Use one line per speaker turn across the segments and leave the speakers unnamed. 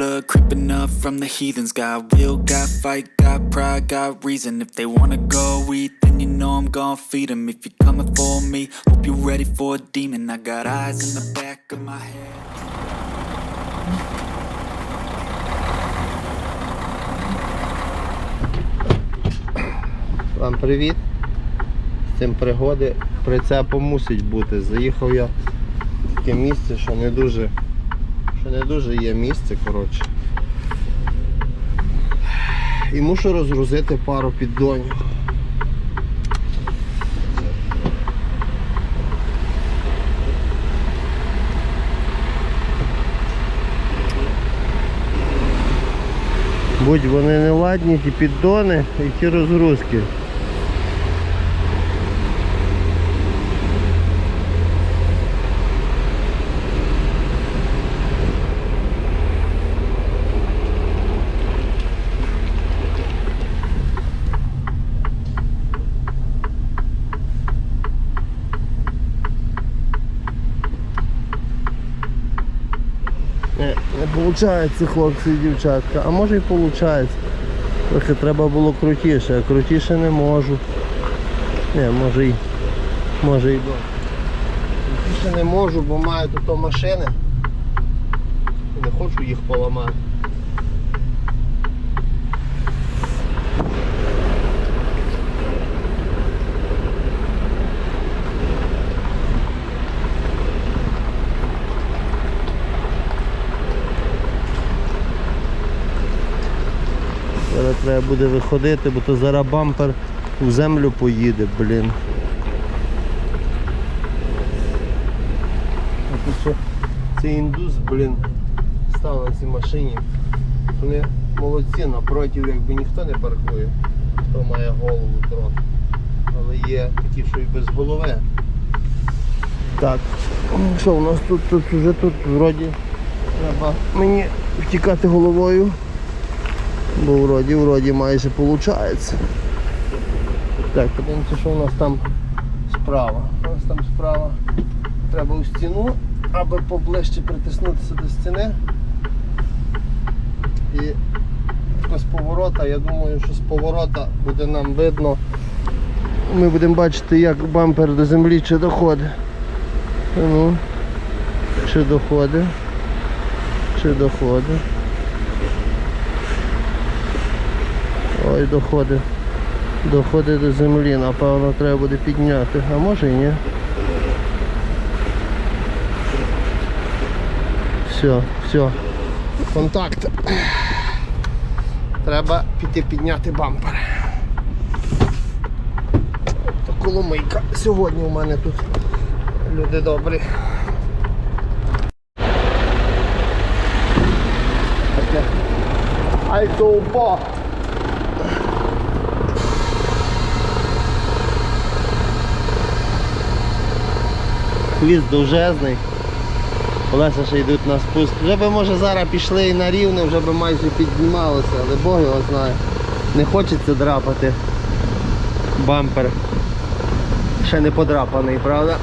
blood creeping up from the heathens. Got will, got fight, got pride, got reason. If they wanna go eat, then you know I'm gonna feed them. If you're coming for me, hope you're ready for a demon. I got eyes in the back of my head.
Вам привіт. З цим пригоди прицепом мусить бути. Заїхав я в таке місце, що не дуже, не дуже є місце, коротше. І мушу розгрузити пару піддонів. Будь вони не ладні, ті піддони і ті розгрузки. Не, не виходить, хлопці і дівчатка. А може і виходить. Трохи треба було крутіше, а крутіше не можу. Не, може і. Може й до. Крутіше не можу, бо маю тут машини. Не хочу їх поламати. Зараз треба буде виходити, бо то зараз бампер в землю поїде, блін. А тут ще цей індус, блін, став на цій машині. Вони молодці, напротив, якби ніхто не паркує, хто має голову трохи. Але є такі, що і без голови. Так, що у нас тут, тут вже тут вроді треба мені втікати головою. Бо вроді, вроді майже виходить. Так, подивимося, що у нас там справа. У нас там справа треба у стіну, аби поближче притиснутися до стіни. І з поворота, я думаю, що з поворота буде нам видно. Ми будемо бачити, як бампер до землі чи доходить. Ну, чи доходить, чи доходить. Ой, доходить. Доходить до землі, напевно, треба буде підняти. А може і ні. Все, все. Контакт. Треба піти підняти бампер. То коломийка. Сьогодні у мене тут люди добрі. Таке. Ай, то упав. Хвіст довжезний. Колеса ще йдуть на спуск. Вже би може зараз пішли і на рівне, вже би майже піднімалося, але Бог його знає. Не хочеться драпати. Бампер. Ще не подрапаний, правда?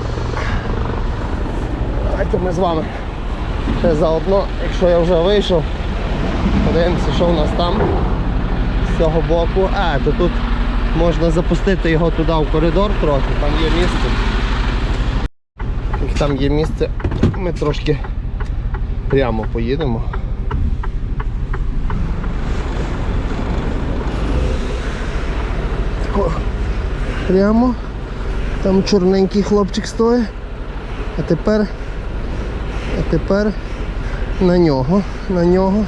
Давайте ми з вами ще заодно, якщо я вже вийшов, подивимося, що в нас там з цього боку. А, то тут можна запустити його туди в коридор трохи, там є місце. Там є місце, ми трошки прямо поїдемо. Тако, прямо. Там чорненький хлопчик стоїть. А тепер, а тепер на нього, на нього,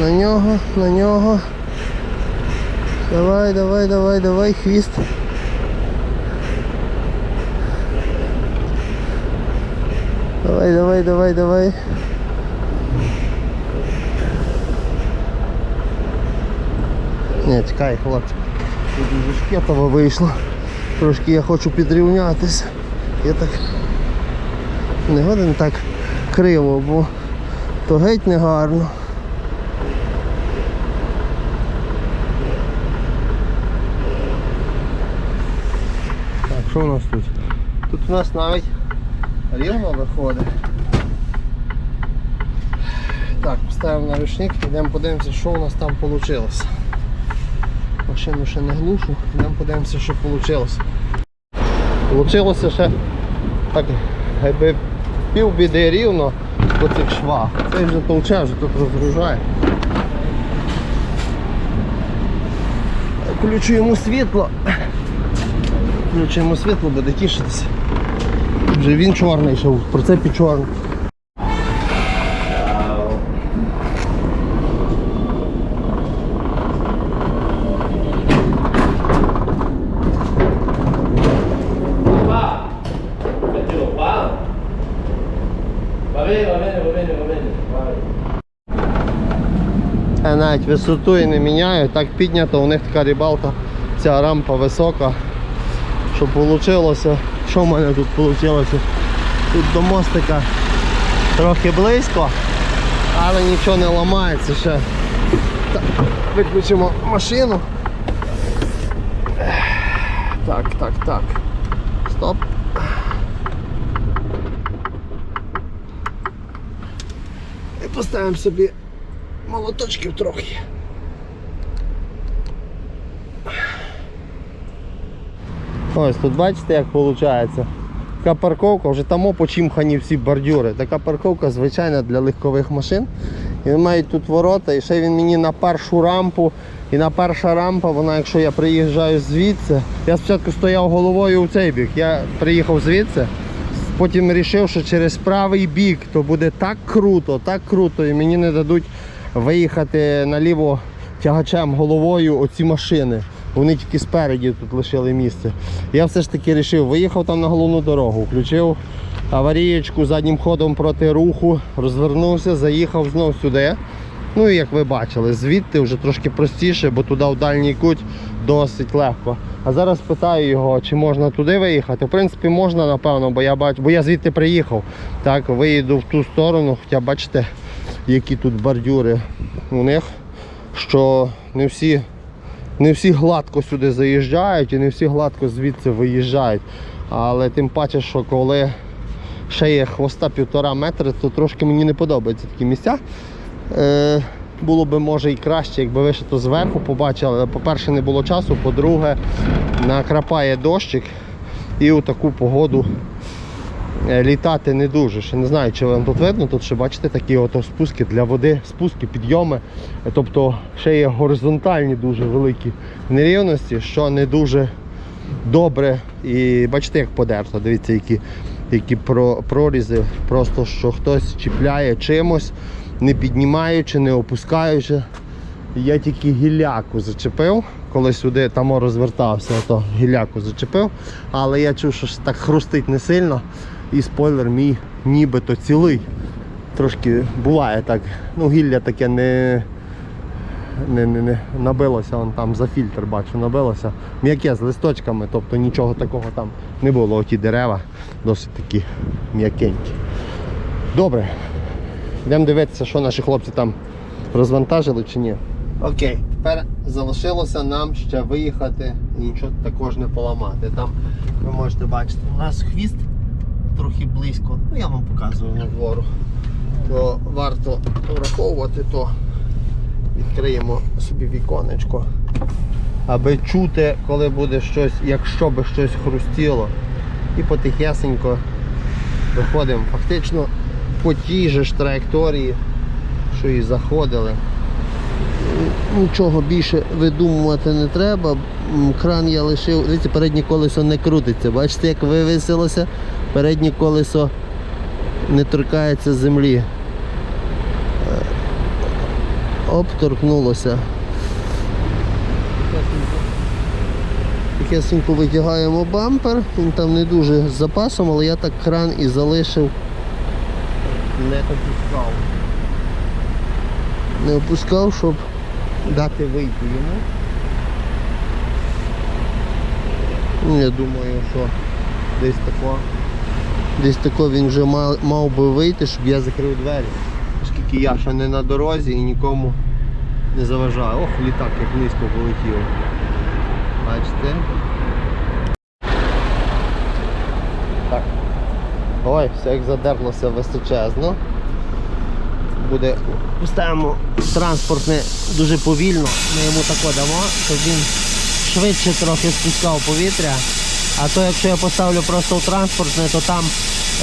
на нього, на нього. Давай, давай, давай, давай, хвіст. Давай, давай, давай. Ні, чекай, хлопчик. Тут дуже шкетово вийшло. Трошки я хочу підрівнятися. Я так не годен так криво, бо то геть не гарно. Так, що у нас тут? Тут у нас навіть рівно виходить. Так, поставимо на ручник, йдемо подивимося, що у нас там вийшло. Машину ще не глушу, йдемо подивимося, що вийшло. Получилося ще так, якби пів біди рівно по цих швах. Цей вже толче, вже тут розгружає. Включуємо світло. Включуємо світло, буде тішитися. Вже він чорний, ще в прицепі чорний. Я навіть висоту і не міняю, так піднято, у них така рибалка, ця рампа висока. Щоб вийшло, що в мене тут вийшло? Тут до мостика трохи близько, але нічого не ламається ще. Так, виключимо машину. Так, так, так. Стоп. Поставимо собі молоточків трохи. Ось тут бачите, як виходить. Така парковка, вже там почімхані всі бордюри. Така парковка звичайна для легкових машин. І мають тут ворота, і ще він мені на першу рампу. І на перша рампа, вона, якщо я приїжджаю звідси, я спочатку стояв головою у цей бік. Я приїхав звідси, потім вирішив, що через правий бік то буде так круто, так круто, і мені не дадуть виїхати наліво тягачем головою оці машини. Вони тільки спереді тут лишили місце. Я все ж таки вирішив, виїхав там на головну дорогу, включив аварієчку заднім ходом проти руху, розвернувся, заїхав знов сюди. Ну і як ви бачили, звідти вже трошки простіше, бо туди в дальній кут досить легко. А зараз питаю його, чи можна туди виїхати. В принципі, можна, напевно, бо я бачу, бо я звідти приїхав. Так, виїду в ту сторону, хоча бачите, які тут бордюри у них, що не всі, не всі гладко сюди заїжджають і не всі гладко звідси виїжджають. Але тим паче, що коли ще є хвоста півтора метри, то трошки мені не подобаються такі місця. Е, було би може і краще, якби ви ще то зверху побачили. По-перше, не було часу, по-друге, накрапає дощик і у таку погоду е, літати не дуже. Ще не знаю, чи вам тут видно, тут ще бачите такі ото спуски для води, спуски, підйоми. Тобто ще є горизонтальні дуже великі нерівності, що не дуже добре. І бачите, як подерто. Дивіться, які, які прорізи. Просто що хтось чіпляє чимось, не піднімаючи, не опускаючи. Я тільки гіляку зачепив, коли сюди там розвертався, то гіляку зачепив. Але я чув, що так хрустить не сильно. І спойлер мій нібито цілий. Трошки буває так. Ну, гілля таке не, не, не, не набилося, вон там за фільтр бачу, набилося. М'яке з листочками, тобто нічого такого там не було. Оті дерева досить такі м'якенькі. Добре. Йдемо дивитися, що наші хлопці там розвантажили чи ні. Окей, тепер залишилося нам ще виїхати і нічого також не поламати. Там ви можете бачити, у нас хвіст трохи близько, ну я вам показую на двору. То варто враховувати, то відкриємо собі віконечко, аби чути, коли буде щось, якщо би щось хрустіло. І потихесенько виходимо фактично по тій же ж траєкторії, що і заходили. Нічого більше видумувати не треба. Кран я лишив. Дивіться, переднє колесо не крутиться. Бачите, як вивісилося? Переднє колесо не торкається землі. Е, Оп, торкнулося. Тихесенько витягаємо бампер, він там не дуже з запасом, але я так кран і залишив. Не опускав. Не опускав, щоб дати вийти йому. Я думаю, що десь тако. Десь тако він вже мав, мав би вийти, щоб я закрив двері. Оскільки я ще не на дорозі і нікому не заважаю. Ох, літак як низько полетів. Бачите? Ой, все як задерлося височезно. буде поставимо транспортне дуже повільно. Ми йому тако дамо, щоб він швидше трохи спускав повітря. А то якщо я поставлю просто в транспортне, то там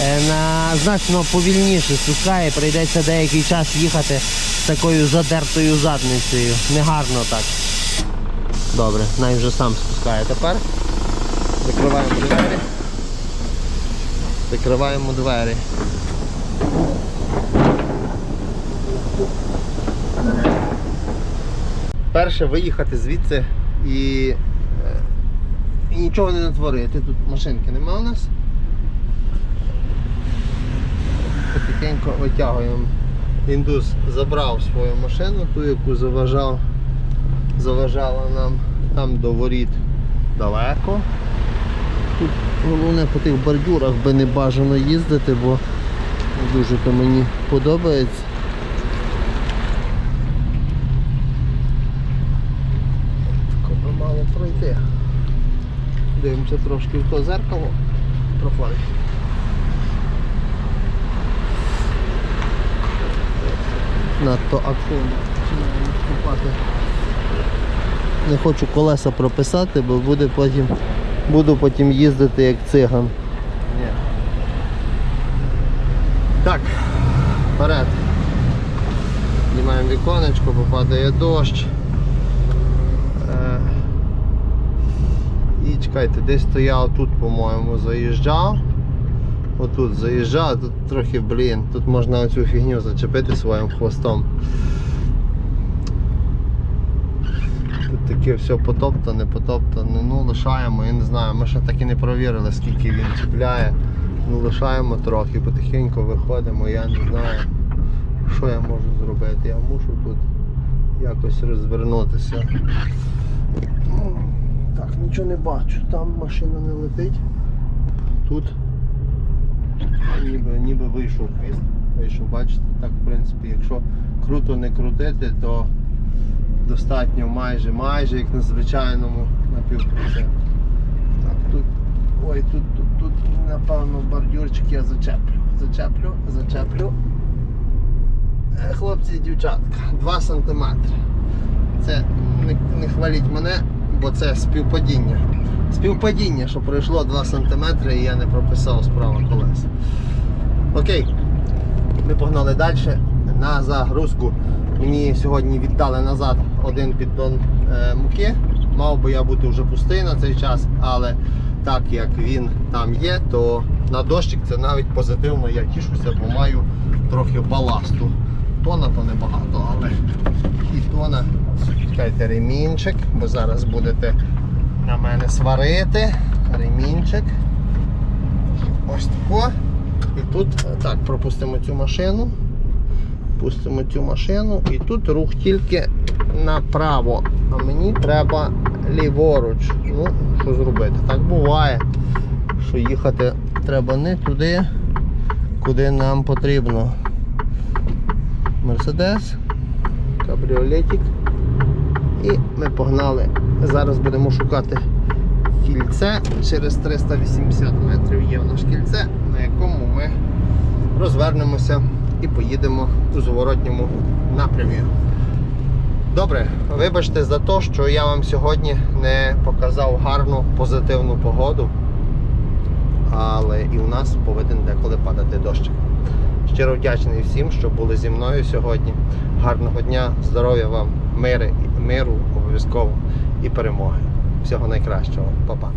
е, на значно повільніше спускає, прийдеться деякий час їхати з такою задертою задницею. Негарно так. Добре, най вже сам спускає тепер. Закриваємо двері. Закриваємо двері. Перше виїхати звідси і, е, і нічого не натворити. Тут машинки нема у нас. Потихеньку витягуємо. Індус забрав свою машину, ту, яку заважав, заважала нам там до воріт далеко. Тут головне по тих бордюрах би не бажано їздити, бо дуже то мені подобається. Тако би мало пройти. Дивимося трошки в то зеркало. Проходить. Надто активно починаємо вступати. Не хочу колеса прописати, бо буде потім, буду потім їздити як циган. Ні. Так, вперед. Знімаємо віконечко, бо падає дощ. Е, І чекайте, десь стояв тут, по-моєму, заїжджав. Отут заїжджав, тут трохи, блін, тут можна оцю фігню зачепити своїм хвостом. Тут таке все потоптане, потоптане. Ну лишаємо, я не знаю, ми ще так і не провірили, скільки він чіпляє. Ну лишаємо трохи, потихеньку виходимо, я не знаю, що я можу зробити. Я мушу тут якось розвернутися. Ну, Так, нічого не бачу. Там машина не летить. Тут ніби, ніби вийшов хвіст. Вийшов, бачите, так в принципі, якщо круто не крутити, то достатньо майже, майже як на звичайному напівкруті. Так, тут, ой, тут, тут, тут, напевно, бордюрчик я зачеплю. Зачеплю, зачеплю. Е, Хлопці і дівчатка, 2 см. Це не, не хваліть мене, бо це співпадіння. Співпадіння, що пройшло 2 см і я не прописав справа колеса. Окей, ми погнали далі на загрузку. Мені сьогодні віддали назад один піддон е, муки. Мав би я бути вже пустий на цей час, але так як він там є, то на дощик це навіть позитивно. Я тішуся, бо маю трохи баласту. Тона то небагато, але і тона. Чекайте ремінчик, бо зараз будете на мене сварити. Ремінчик. Ось тако. І тут е, так, пропустимо цю машину. Пустимо цю машину і тут рух тільки направо. А мені треба ліворуч. Ну, що зробити? Так буває, що їхати треба не туди, куди нам потрібно. Мерседес, кабріолетик. І ми погнали. Зараз будемо шукати кільце. Через 380 метрів є в наш кільце, на якому ми розвернемося і поїдемо у зворотньому напрямі. Добре, вибачте за те, що я вам сьогодні не показав гарну позитивну погоду, але і у нас повинен деколи падати дощ. Щиро вдячний всім, що були зі мною сьогодні. Гарного дня, здоров'я вам, мири, миру обов'язково і перемоги. Всього найкращого, Па-па.